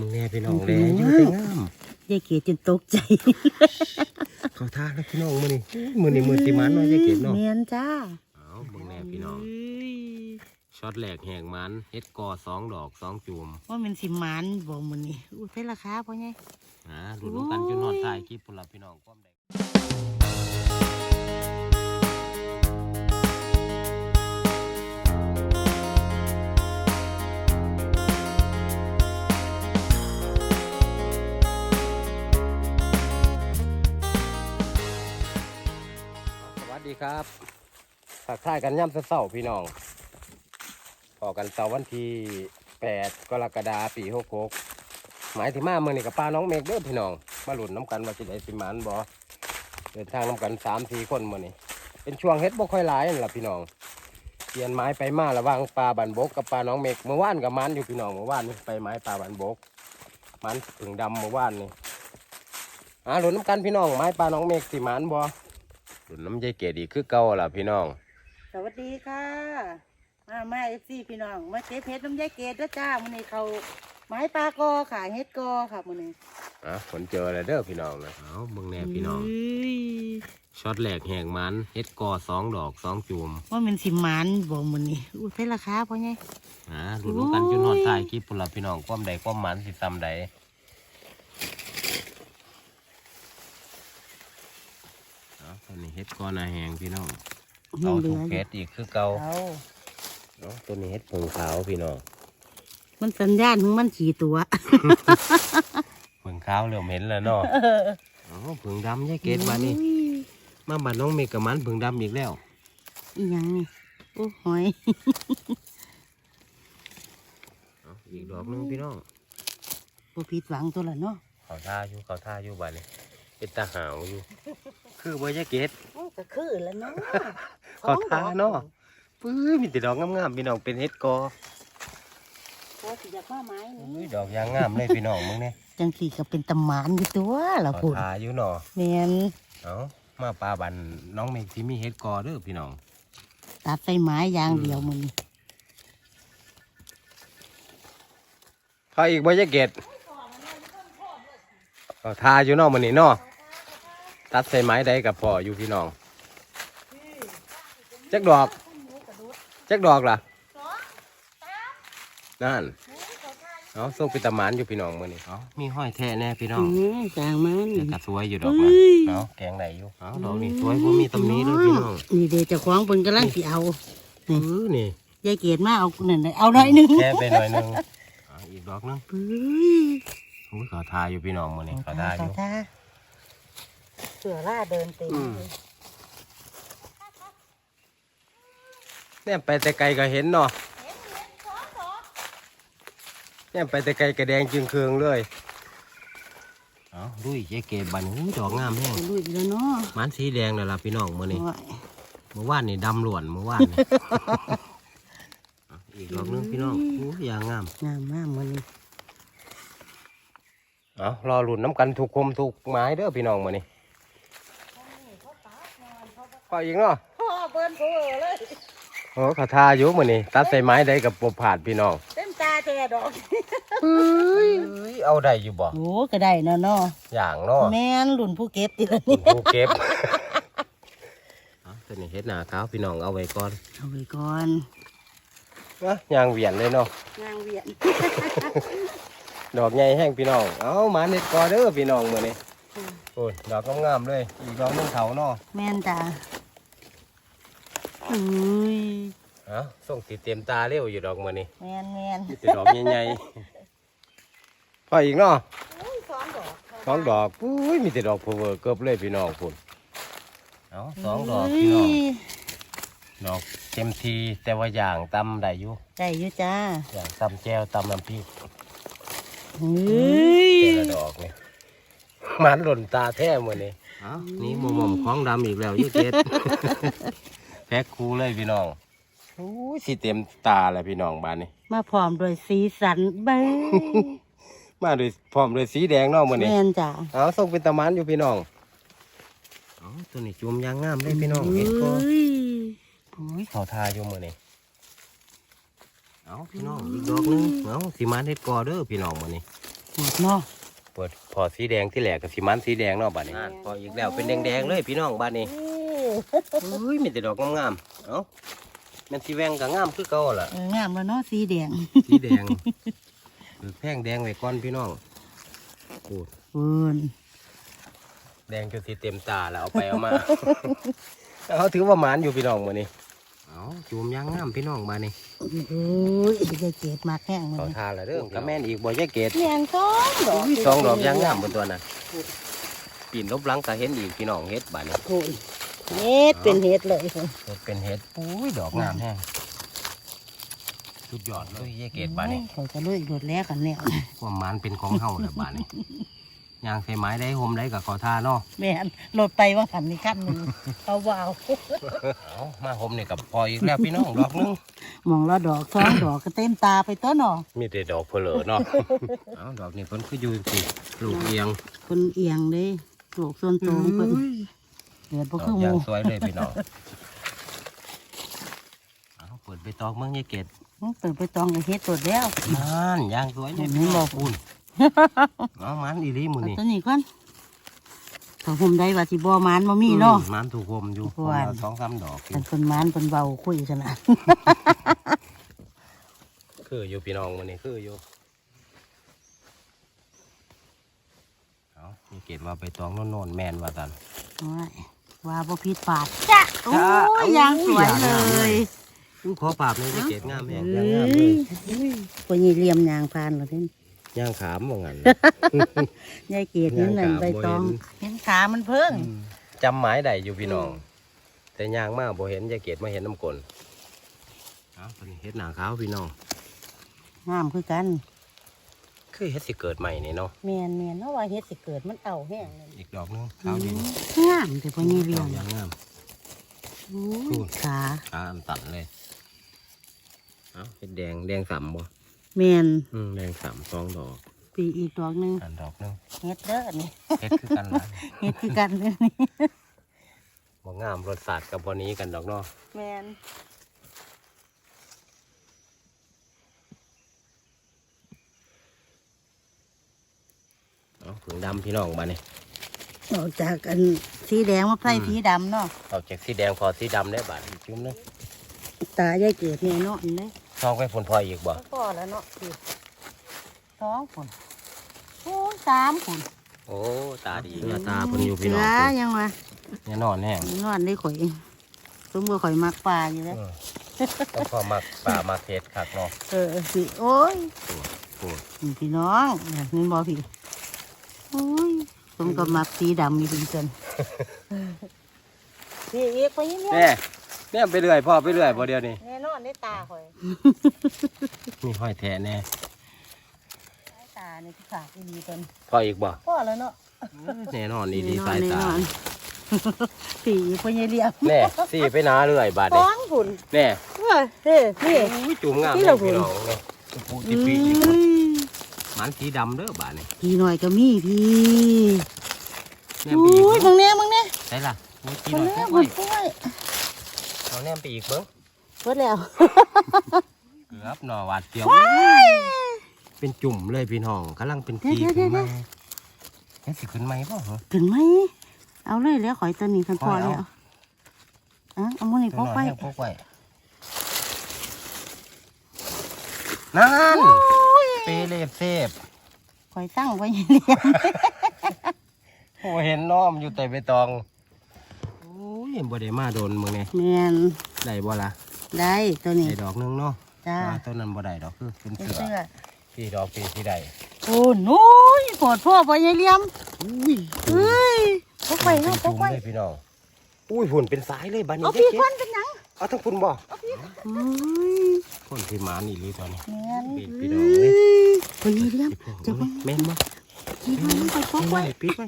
มึงแน่พี่น้องเลยอยู่แต่งามยายเกดจนตกใจเขาท่าแล้วพี่น้องมือนี่มือนี่มือสิมันเนาะยายเก็บเนาะเมียนจ้าเอามึงแน่พี่น้องช็อตแหลกแหงมันเฮ็ดกอสองดอกสองจูมว่ามันสิหมันบ่มื้อนี้อู้ใช่ราคาพ่อใหญ่อ่าดูน้ำกันจนนอนตายคลิปพุ่นละพี่น้องความแดง ดีครับทักทายกันย่ำเสาร์พี่น้องพอกันเสาร์วันที่8กรกฎาคมปี66หกหมายถึงมาเมื่อนี่กับป้าน้องเมกเด้อพี่น้อง มาหลุนน้ำกันว่าจะได้สิมานบ่เดินทางน้ำกันสามสี่คนเมื่อนี่เป็นช่วงเฮ็ดบ่ค่อยหลายนั่นล่ะพี่น้องเปลี่ยนไม้ไปมาระว่างปลาบันบกกับปลาน้องเมกเมื่อวานกับมันอยู่พี่น้องเมื่อวานนี่ไปไม้ปลาบันบก มันถึงดำเมื่อวานนี่อ่าหลุนน้ำกันพี่น้องไม้ปลาน้องเมกสิมานบ่ห ลุนน้ำใจเกดีคือเก่าล่ะพี่น้อง สวัสดีค่ะ มามา FC พี่น้อง มาเก็บเห็ดน้ำยายเกดเด้อจ้ามื้อนี้เขาไม้ปลากอค่ะเฮ็ดกอค่ะมื้อนี้อะฝนเจอแล้วเด้อพี่น้องนะเอาเบิ่งแน่พี่น้องเอ้ยช็อตแหลกแหงมันเฮ็ดกอสองดอกสองจูมว่ามันสิหมันบ่มื้อนี้อู้ใช่ราคาพ่อใหญ่อ่าดูน้ำกันจนนอนตายคลิปพุ่นละพี่น้องความใดความหมันสิซ้ำใด อาตอนนี้เฮ็ดก้อนอาแหงพี่น้องเอาถูกเฮ็ดอีกคือเก่าเอาเนาะตัวนี้เฮ็ดผงขาวพี่น้องมันสัญญาณของมันขี่ตัวผงขาวเหลือมเห็นแล้วเนาะอ๋อผงดำยายเกดมานี่มาบ้านน้องเมกกับมันผงดำอีกแล้วอีหยังนี่โอ้หอยเอาอีกดอกหนึงพี่น้องบ่ผิดหวังตัวละเนาะเขาท่าอยู่เขาท่าอยู่บ้านนี้ เป็นตาหาวอยู่ คือบ่ยายเกดโอ้ก็คือแล้วเนาะขอทาเนาะปื้อมีแต่ดอกงามๆพี่น้องเป็นเฮ็ดกอพอสิอยากมาไม้อุ้นี่ยดอกยางงามเลยพี่น้องมึงเนี่ยจังสีก็เป็นตำหมานอยู่ตัวละขอพุ่นทาอยู่เนาะแม่นเอามาปลาบันน้องเมฆที่มีเฮ็ดกอเด้อพี่น้องตัดใส่ไม้อย่างเดียวมื้อนี้พออีกบ่จะเกตขอทาอยู่เนาะมื้อนี้เนาะ ตัดใส่ไม้ได้กับพ่ออยู่พี่น้องจักดอกจักดอกล่ะนั่นเอาส่งไปตะหมานอยู่พี่น้องมื้อนี้เอามีห้อยแท้แน่พี่น้องอือจางมันแต่ก็สวยอยู่ดอกนะเอ้ยเอาแกงไหนอยู่เอาดอกนี่สวยบ่มีตำหนี้เลยพี่น้องนี่เดี๋ยวเจ้าของเพิ่นกำลังสิเอาเออนี่ยายเกดมาเอานั่นน่ะเอาหน่อยหนึงแค่ไปหน่อยหนึงเอาอีกดอกหนึงเฮ้ยอุ้ยขอทาอยู่พี่น้องมื้อนี้ขอทาอยู่ขท เสือล่าเดินเต็มอืม เนี่ยไปแต่ไกลก็เห็นเนาะเนี่ยไปแต่ไกลก็แดงจึงเคืองเลยเอาดุยเจ๊เก็บบัดนอุ้ยดอกงามแห้งลุยแล้วเนาะมันสีแดงเลยล่ะพี่น้องมื้อนี้โอ้ยเมื่อวานนี่ดำหลวนเมื่อวานนี่ เอาอีกดอกหนึงพี่น้องอุ้ยยางงาม งามมากมื้อนี้เอารอหลุนน้ำกันถูกคมถูกไม้เด้อพี่น้องมื้อนี้ พออีกเนาะพ่อเปิ้นเพ้อเลยโอ้เขาทาอยู่มื้อนี้ตัดใส่ไม้ได้กับปบผาดพี่น้องเต็มตาแต่ดอกเฮ้ยเอาได้อยู่บ่โอ้ก็ได้เนาะเนาะอย่างเนาะแม่นรุ่นผู้เก็บติละคุนี่ณผู้เก็บเอาตัวนี้เฮ็ดหน้าขาวพี่น้องเอาไว้ก่อน เอาไว้ก่อนนะยางเหวียนเลยเนาะนางเวียน ดอกใหญ่แห้งพี่น้อง เอามาเน็ดกอเด้อพี่น้องมื้อนี้โอ้ยดอกงามๆเลย อีกดอกหนึงเขาเนาะแม่นจ้า อุ้ยเอาส่งติเต็มตาเร็วอยู่ดอกมื้อนี้แม่นแม่นมีแต่ดอกใหญ่ๆพออีกเนาะอุ้ยสองดอกสองดอกอุ้ยมีแต่ดอกเพอเวอร์เกือบเลยพี่น้องพุ่นเอาสองดอกพี่น้องยดอกเต็มทีแต่ว่าอย่างตำได้อยู่ได้อยู่จ้าอย่างตำแจวตำน้ำพริกเฮ้ยแต่ละดอกนี่มันหล่นตาแท้หมดนี่อ้าวนี่หมอมของดำอีกแล้วยี่เจ็ด แพ็คคูเลยพี่น้องโอ้ยสีเต็มตาเลยพี่น้องบ้านนี้ มาพร้อมโดวยสีสันเบ้ยมาด้วยพร้อมด้วยสีแดงเนาะหมดนี่แม่นจ้าเอาส่งเป็นตะมันอยู่พี่น้องเอาตัวนี้จุ่มยางงามเลยพี่น้องเห็นก็เฮ้ยโอ้ยเขาทาอยู่หมดนี่เอาพี่น้องอีกดอกหนึงเอาสีมันเฮ็ดกอเด้อพี่น้องหมดนี่สูตรเนาะเปิดพอสีแดงที่แหลกกับสีมันสีแดงเนาะบ้านนี้พออีกแล้วเป็นแดงๆเลยพี่น้องบ้านนี้ อุ้ยมีแต่ดอกงามๆเอ้าแมันสีแวงก็งามคือเก่าล่ะ เอองามแล้วเนาะสีแดงสีแดงหรือแพงแดงไว้ก่อนพี่น้องโอ้เพิ่นแดงจนสีเต็มตาแล้วเอาไปเอามาเขาถือว่าหมานอยู่พี่น้องมื้อนี้เอาจูมยางงามพี่น้องบ้านนี้โอ้ยยายเกดมากแห้งมันเขาทาแล้วเด้อกับแม่นอีกบ่ยายเกดเนียนสองดอกสองดอกยางงามบนตัวน่ะปีนลบหลังก็เห็นอีกพี่น้องเฮ็ดบ้านนี้คุณ เฮ็ดเป็นเฮ็ดเลยคุณเฮ็ดเป็นเฮ็ดอุ้ยดอกงามแห้งสุดยอดเลยยายเกดบ้านนี้เขาจะลุยรถแล้วกันแนวความหมันเป็นของเฮาแหละบ้านนี้ยางใส่ไม้ได้โฮมได้กับขอทาเนาะแม่นรถไปว่าหันนี่ขั้นหนึ่งเอาวาวเอามาโฮมนี่กับพออีกแล้วพี่น้องดอกหนึงมองละดอกสองดอกก็เต็มตาไปตัวเนาะมีแต่ดอกเพลอเนาะเอาดอกนี่เพิ่นคืออยู่สิลูกเอียงคนเอียงเด้ลูกส่วนตัวของเพิ่น เดือดดบ่อกคือหยามูงสวยเลยพี่น้องเอาเปิดไปตอกเมืองยายเกดเปิดไปตองกับเฮ็ดตัวแล้ว นั่นยางสวยเลยเห็นไหมบอกอุ่นเอามันอีหลีมื้อเอานี้ตัวนี้ก่อนถ้าผมได้ว่าสิบ่มานบ่มีเนาะ อืมมันถูกโฮมอยู่ทุกวันประมาณสองสามดอกอยู่ เป็นคนมานเป็นเบาคุยขนาด คืออยู่พี่น้องมื้อนี้คืออยู่เอายายเกดว่าไปตองโน่นๆแม่นว่าซั่นโอ้ยว่าบ่ผิดปากจ้ะโอ้ยยางสวยเลยอู้ขอปราบเลยยายเกดงามแฮงเอ้ยางงามเลยยคนยี่เหลี่ยมยางพานเหรอเด่นย่างขามว่างั้นยายเกดนี่นั่นยางกะใบตองบ่เห็นเห็นขามันเพิ่งจำหมายได้อยู่พี่น้อง แต่ย่างมากบ่เห็นยายเกดมาเห็นน้ำกลนเอาตัวนี้เฮ็ดหนาขาวพี่น้องงามคือกัน คือเฮ็ดสิเกิดใหม่นี่เนาะแม่นแม่นเนาะว่าเฮ็ดสิเกิดมันเอาแห้งเลยอีกดอกหนึงขาวดีงามแต่พ่อยี่เหลี่ยดอมกยางงามโอ้พูยดขาขาอันตันเลย เอาเฮ็ดแดงแดงสามบ่แม่นอืมแดงสามสองดอก ปีอีกดอกหนึงอันดอกหนึงเฮ็ดเด้อนี่เฮ็ดคือกันละเฮ็ดคือกันเด้อนี่บ่งามรสชาติกับบ่นี้กันดอกเนาะแม่น เอาผึ่ง ดำพี่น้องมานี่ออกจากอันสีแดงมาใส่สีดำเนาะออกจากสีแดงพอสีดำได้บาดอีกจุ่มหนึงตายายเกิดแน่เนาะนี่เลยซองไปผลพลอยอีกบ่พอแล้วเนาะพี่สองคนโอ้ยสามคนโอ้ตาดีเนื้อตาเพิ่นอยู่พี่น้องเสืเพิ่นยังวะเนี่ยนอนแห้งนอนได้ข่อยสมมติข่อยมักปลาอยู่แล้วเออต้องพอมักป่ามาเทศคักเนาะเออสิโอ้ยโอ้ยนี่พี่น้องนี่บอพี่ โอ้ยสมกับมักสีดำมีดีจันพี่เอกไปยังไงแน่แน่ไปเรื่อยพ่อไปเรื่อยบ่เดียวนี่แน่นอนได้ตาข่อยมีห้อยแท้แน่ได้ตาเนี่ยที่ขาดดีจันพ่ออีกบ่พอแล้วเนาะแน่นอนนี่ดีสายตาแน่นอนพี่ไปยังเรียบแน่สี่ไปหนาเรื่อยบาดท้นี่องผุนแน่เฮ้ยเฮ้ยนี่อุ้ยจุ่มงามที่แน่เราพี่เห็นน้องเนาะปูอืติปีอีก มมันสีดำเด้อบาดนี่พี่หน่อยก็มีพี่แน่โอ้ไปอีกยเบิ่มึงงเนี่ยมึงเนี่ยใช่ล่ะโอ้ยกินมึหงน่อยเนี่ยโอ้มึยงกล้วยเอาแน่ไปอีกเบิ่งเบิดแล้วเกือบหน่อหวาดเสียว เป็นจุ่มเลยพี่น้องกำลังเป็นทีขึ้นมาแค่สิขึ้นไหมบ่เหรอ ถึงไหมเอาเลยแล้วข่อยตัวนี้ทันพอเอาแล้ว อะเอามือนี่พกไปพกไว้นั่น เปเลฟเซฟข่อยตั้งไว้เรียนโอ้เห็นน้อมอยู่แต่ใบตองโอ้ยบ่ได้มาโดนมึงเนี่ยแมนได้บ่ล่ะได้ตัวนี้ได้ดอกหนึงเนาะจ้าอ่าต้นนั้นบ่ได้ดอกคือเป็นเป็นเสือเสื้อพี่ดอกพี่ที่ได้โอ้โน้ยปวดพ่อไปยังเลี้ยมเฮ้ยพกไปเป็เนาะนพจุ่กมไปเลยพี่น้องอุ้ยฝุ่นเป็นสายเลยบัดนี้เอาเจ๊พี่เจ๊ควันเป็นหยังเอาทั้งฝุ่นบ่เฮ้ย ฝุ่นที่หมานี่เลยตอนนี้แมนปิดพี่น้องเลยไปยังเลี้ยมจะจะไปแม่นบ่พี่ควันไปพกเอาไปไว้ปิดไว้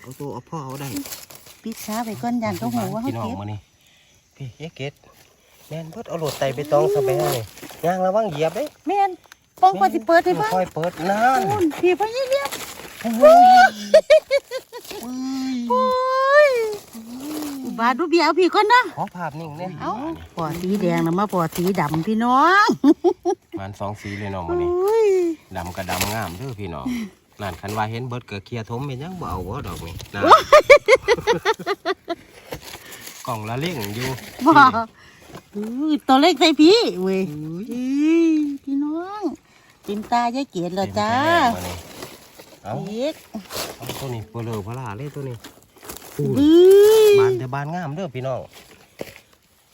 เอาตัวเอาพ่อเอาได้ปิดช้าไปก่อนยันตัวหูว่าเขาพี่น้องเก็บมานี่พี่เอ๊ะเกดแม่นเบิดเอาโหลดไตไปตองสะแบงนี่ย่างระวังเหยียบเด้แมนป้องไปสิเปิดให้เบ้างค่อยเปิดนานคุณพี่ไปยังเลี้ยมโอ้ย โอ้ยบาดดูเบียเอาพี่ก่อนนะขอภาพนิ่งเนี่ยเอาปอดสีแดงนะมาปอดสีดำพี่น้องขมันสองสีเลยเนาะโอมื้อนี้้ยดำกับดำงามเด้อพี่น้องนั่นคันว่าเห็นเบิดเกิดเคลียร์ทมเป็นหยังบ่เอาบ่ดอกนี่นะกล่องละเล่งอยู่บ่อุ้ยตัวเล็กใส่พี่เว้ยอุ้ยพี่น้องติมตายายเกียรติแล้วจ้าเอาเอกเอาตัวนี้เปลือพลาเลยตัวนี้อุ้ยบานแต่บานงามเด้อพี่น้อง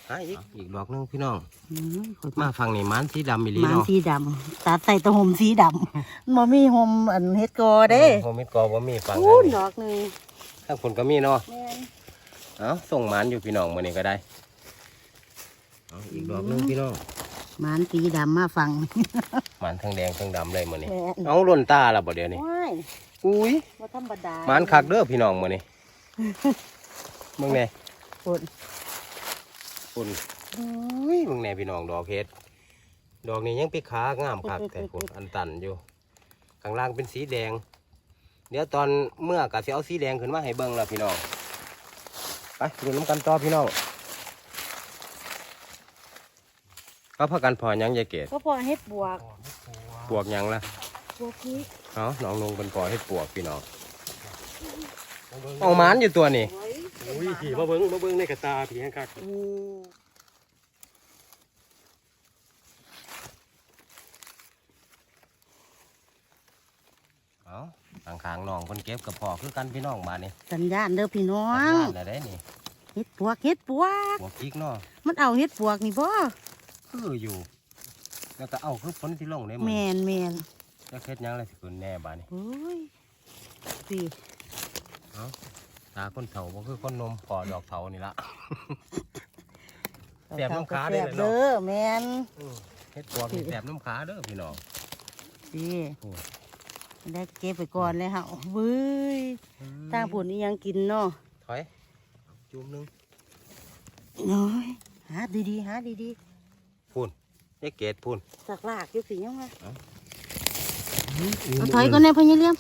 หาอีกอีกดอกหนึงพี่น้องอืมขอมาฟังนี่มันสีดำอีหลีหมาเนาะสีดำตัดใส่ตะหมสีดำบ่มีหมอันเฮ็ดกอเด้โฮมิดกอบ่มีฟังอู้ดอกหนึงทั้งคนก็มีเนาะแม่นเอาส่งหมันอยู่พี่น้องมื้อนี้ก็ได้เอาอีกดอกหนึงพี่น้องหมานสีดำมาฟังหมันทั้งแดงทั้งดำเลยมื้อนี้แม่นเอาล้นตาและบ่เดี๋ยวนี้ว้ายอุ้ยบ่ธรรมดาหมันคักเด้อพี่น้องมื้อนี้ มึงแน่ปุ่นปุ่นอุ้ยมึงแน่พี่น้องดอกเฮ็ดดอกนี้ยังปีขางามคักแต่ปุ่นอันตันอยู่ข้างล่างเป็นสีแดง เดี๋ยวตอนเมื่อกะสิเอาสีแดงขึ้นมาให้เบิ่งแล้วพี่น้องไปดูน้ำกันต่อพี่น้องก็พักกันพอหยังยายเกดก็พอเฮ็ดบวกปวกหยังละบวกพริกเอาน้องลงเป็นพอให้ปวกพี่น้องเอาหมานอยู่ตัวนี่โอ้ยอุ้ยผีมาเบิ้งมาเบิ้งในกระตาผีฮังคักอู้เอาทางขางๆน้องคนเก็บกับพอคือกันพี่น้องมานี่สัญญาณเด้อพี่น้องทำงานอะไรนี่เฮ็ดปวกเฮ็ดปวกปวกพริกเนาะมันเอาเฮ็ดปวกนี่บ่คืออยู่ แล้วก็เอาคือฝนที่ลงได้หมดแม่นแม่นจะเฮ็ดหยังอะไรสิคุณแน่บาดนี่โอ้ยสิ ตาคนเฒ่าบ่คือคนนมพอดอกเฒ่านี่ละ แสบน้ำขาเด้อแสบเนาะเด้อแม่นเฮ็ดปวกนี่แสบน้ำขาเด้อพี่น้องสิโอ้ได้เก็บไปก่อนเลยเฮาเว้ยทางผุนนี่ยังกินเนาะถอย จุ่มหนึงน้อยหาดีๆหาดีพูนยายเกดพูนๆสักลากอยู่สิยังไงเอาเอาถอยก่อนแน่พ่อยี่เลี้ยม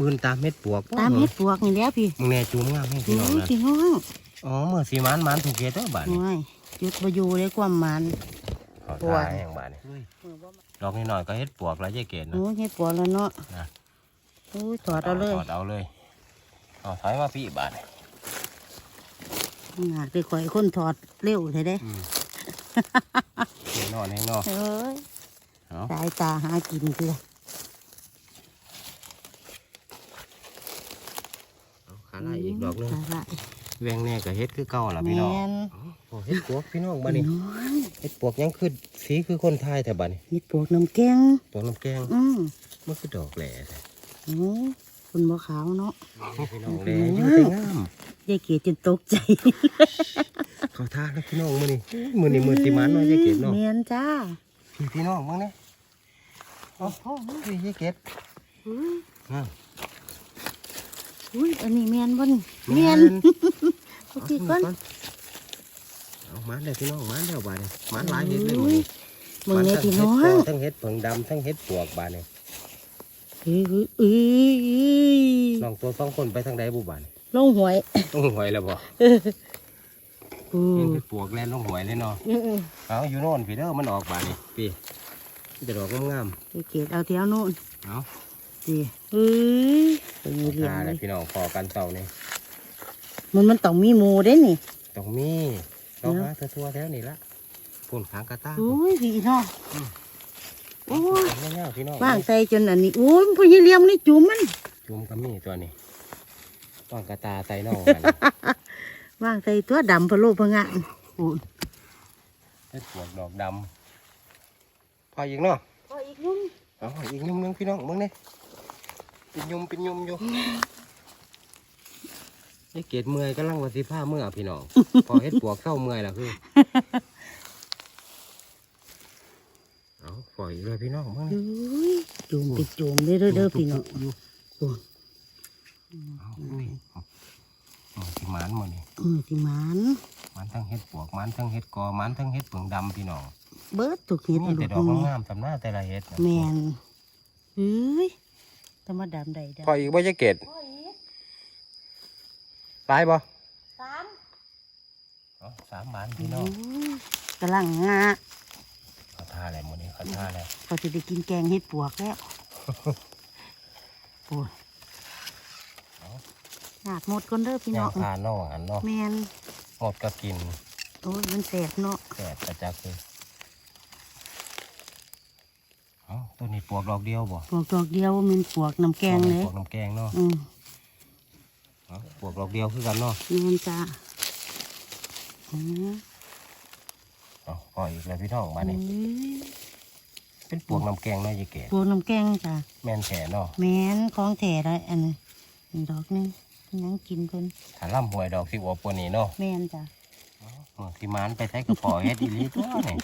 มืนตามเม็ดปวกตามเฮ็ดปวกนี่แหล้วพี่มึงแน่จุ่มงามให้พี่น้องโอ้ยนะพี่น้องอ๋อเมื่อสีมันมันถูกเฮ็ดเด้อบาดนี่น้อยจุดบ่อยู่เลยความมันขอปวทาดยอย่างบาดนี่ดอกนิดหน่อยก็เฮ็ดปวกแล้วยายเกดนะโอ้ยเฮ็ดปวกแล้วเนาะนะโอ้ยถอดเอาเลยถอดเอาเลยเอาถอยมาพี่บาดนี่หากไปข่อยคนถอดเร็วเลยเด้อืมแน่นอนแน่นอนเอ้ยเอาสายตาหากินคือ เอาขา ไล่อีกดอกหนึงขาลายแวงแน่ก็เฮ็ดคือเก่าล่ะแมพี่น้องนโอ้เฮ็ดปวกพี่น้องบาดนี่น้อยเฮ็ดปวกยังคือสีคือคนไทยแต่บาดนี่เฮ็ดปวกน้ำแกงปวกน้ำแกงอืมมันคือดอกแหล่แท้โอ้ยคุณบ่ขาวเนาะ พี่น้องแหล่อยู่แต่งาม ยายเกียรติจนตกใจเขาทาแล้วพี่น้องมื้อนี้มื้อนี้มื้อติมันเนาะยายเกดเนาะแมนจ้าพี่พี่น้องมึงเนี่ยโอ้โหพี่ยายเกดอุ้ยอ่า อุ้ยอันนี้แมนบ่นี่แมนโอเคก่อนเอามาเลยพี่น้องมาเดี๋ยวบาดนี่มาหลายเห็ดเลยมื้อนี้มึงเนี่ยพี่น้องทั้งเห็ดผงดำทั้งเห็ดปวกบาดนี่เอ้ยเอ้ยเอ้ยน้องตัวสองคนไปทางใดบุบาดนี่ลงหวยต้องหวยแล้วบ่อืเห็มนเห็ดปวกแล่นลงหวยเลยเนาะอืมเอาอยู่โน่นพี่เด้อมันออกบาดนี่พี่มันจะดอกงามยายเกียรติเอาเที่ยวโน่นๆเอา สิเอ้ยเป็นเรียทางเลเลยยพี่น้องพอกันเต่านี่มันมันต้องมีหมูเด้นี่ต้องมีต้องหาทั่วๆแถวนี่ละปุ่นขางกระตาโอ้ยพี่น้องโอ้ยไม่เงาพี่น้องว่างใจจนอันนี้โอ้ยพ่อยี่เลี้ยมนี่จุ่มมันจุ่มกระมี่ตัวนี้ต้องกระตาใส่น่องกันว่างใจตัวดำพะโลพะงะโอ้ยเฮ็ดปวกดอกดำพออีกเนาะพออีกนุ่มเอาอีกยุ่มหนึงพี่น้องมึงนี่ เป็นยุ่มเป็นยุ่มอยู่ไอ้เกดเมื่อยกำลังว่าสิผ้าเมื่อพี่น้อง พอเฮ็ดปวกเข้าเมื่อยแล้วคือเอาปล่อยอีกเลยพี่น้องมึงโอ้นี่ยจุ่มไปจุ่มเด้อเด้อเด้อพี่น้องอยู่โอ้ยเอาอุ้ยเอาสิหมานมานี่มือที่หมันมันทั้งเฮ็ดปวกมันทั้งเฮ็ดกอมันทั้งเฮ็ดเปิงดำพี่น้องเบิดถูกเห็ดมีให้ลูแต่กดอกมืองามๆสำหน้าแต่ละเฮ็ดนะแมนเอ้ย ธรรมดามใดได้พออีกบ่จะเกดพออีกตายบ่สามเอาสามบานพี่น้องโยกำลังงาเอาทท่าอะไรมื้อนี้เขาท่าอะไรเขาจะได้กินแกงเห็ดปวกแล้วโอ้ยหากหมดก่อนเด้อพี่น้ย่าองงพาน้องอันเนาะแมนหมดก็กินโอ้ยมันแสบเนาะแสบประจักเลยเอ้า ตัวนี้ปวกดอกเดียวบ่ปวกดอกเดียวว่ามันปวกน้ำแกงเลยปวกน้ำแกงเนาะอืมเอ้าปวกดอกเดียวคือกันเนาะนี่มันจ้าอืมเอ้าพออีกแล้วพี่น้องมานี่เป็นปวกน้ำแกงเนาะยายแก่ปวกน้ำแกงจ้าแม่นแฉเนาะแมนของแถได้อันนี้นี่ดอกหนึงยังกินเพิ่นถ้าล่ำหวยดอกสิบอวบกว่านี้เนาะแมนจ้าเออที่มันไปใช้กระป๋อเฮ็ดอีหลีตัวนี่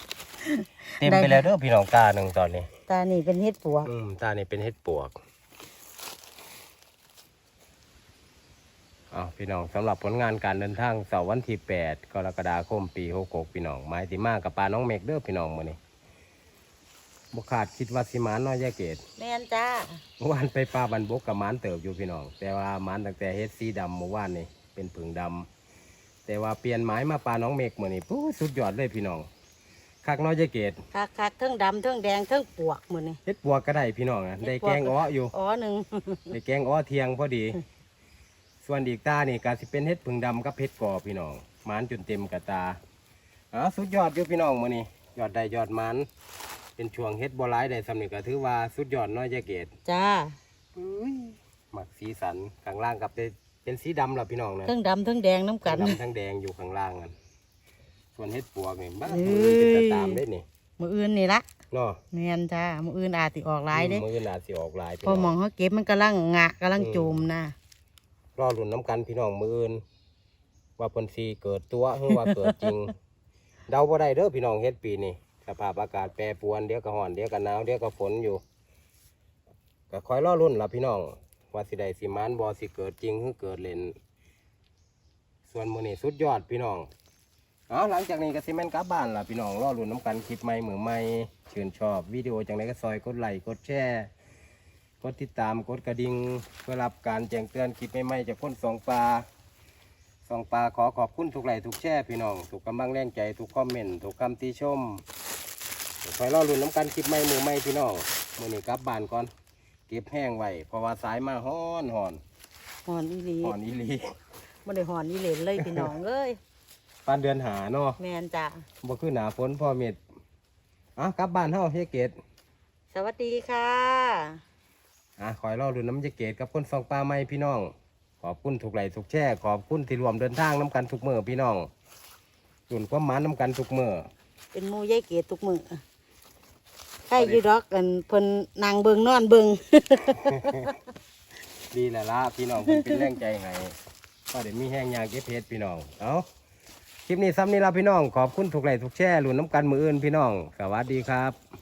เต็มไปแล้วเด้อพี่น้องตาหนึ่งตอนนี้ ตานี่เป็นเห็ดปวก อืมตานี่เป็นเฮ็ดปวกอ้าวพี่น้องสำหรับผลงานการเดินทางเสาร์วันที่8กรกฎาคมปี66พี่น้องหมายที่มากับปลาน้องเมกเด้อพี่น้องมื้อนี้บ่ขาดคิดว่าสิหมานเนาะยายเกดแมนจ้าเมื่อวานไปปลาบันบกกับหมานเติบอยู่พี่น้อง แต่ว่าหมานตั้งแต่เฮ็ดสีดำเมื่อวานนี่เป็นผึ่งดำแต่ว่าเปลี่ยนหมายมาปลาน้องเมกมื้อนี้ปู้สุดยอดเลยพี่น้อง คักเน้อยยายเกดคักคักๆเทั้งดำเทั้งแดงเทั้งปวกมือนี่ เฮ็ดปวกก็ได้พี่น้องอะได้แกงอ้ออยู่ อ๋อหนึ่ง ได้แกงอ้อเทียงพอดี ส่วนอีกตานี่ก็สิเป็นเฮ็ดผึ่งดำกับเฮ็ดกอพี่น้องหมานจนเต็มกระตาอ๋อสุดยอดอยู่พี่น้องมื้อนี้ยอดได้ยอดหมันเป็นช่วงเฮ็ดบ่หลายได้สำนึกก็ถือว่าสุดยอดเน้อยยายเกด จ้าหมักสีสันข้างล่างกับเป็นเป็นสีดำล่ะพี่น้องนะเทั้งดำเทั้งแดงน้ำกันทั้งดำทั้งแดงอยู่ข้างล่างกัน ส่วนเฮ็ดปวกนี่บ้าเอ้มืยอเป็นตะตามได้นี่มืออื่นนี่ละเนาะแมนจ้ามืออื่นอาจสิออกหลายเด้มือหนาสิออกลายพี่พอน้องมองเขาเก็บมันกำลังงะกำลังอืมโจมนะ รอรุ่นน้ำกันพี่น้องมืออื่นว่าเพิ่นสีเกิดตัวหรือว่าเกิดจริง เดาบ่ได้เด้อพี่น้องเฮ็ดปีนี้สภาพอากาศแปรปรวนเดี๋ยวก็ร้อนเดี๋ยวก็หนาวเดี๋ยวก็ฝนอยู่ก็คอยรอรุ่นล่ะพี่น้อง ว่าสิได้สิมานบ่สิเกิดจริงหรือเกิดเล่น ส่วนมื้อนี้สุดยอดพี่น้อง เอาหลังจากนี้ก็สิแม่นกลับบ้านล่ะพี่น้องรอรุ่นน้ำกันคลิปใหม่มือใหม่ชื่นชอบวิดีโอจังไดก็ซอยกดไลค์กดแชร์กดติดตามกดกระดิ่งเพื่อรับการแจ้งเตือนคลิปใหม่ๆจากคนสองปลาสองปลาขอขอบคุณทุกไลค์ทุกแชร์พี่น้องทุกกำลังแรงใจทุกคอมเมนต์ทุกคำติชมคอยรอรุ่นน้ำกันคลิปใหม่มือใหม่พี่น้องมื้อนี้กลับบ้านก่อนเก็บแห้งไว้เพราะว่าสายมาฮ้อนหอนหอนอีหลีหอนอีหลีไม่ได้หอนอีเหลนเลยพี่น้องเอ้ย ปานเดือนหาเนาะแมนจ้าบ่คือหนาฝนพอเม็ดอะกลับบ้านเฮาเฮยเกตสวัสดีค่ะอะคอยรอดูน้ำยาเกตกับคนสองปลาไม้พี่น้อง ขอบคุณทุกไหลทุกแช่ ขอบคุณที่รวมเดินทางน้ำกันทุกเมื่อพี่น้องส่วนความหมานน้ำกันทุกเมื่อเป็นหมูยายเกดทุกมือใช่อยูดอกกันเพิ่นนางเบิงนอนเบิงดีแหละละพี่น้องเพิ่นเป็นแรงใจให้ก็เดี๋ยวมีแห้งยางเก็บเพชรพี่น้อง เอา คลิปนี้ซ้ำนี้ละพี่น้อง ขอบคุณทุกไหลทุกแช่รุ่นน้ำกันมืออื่นพี่น้อง สวัสดีครับ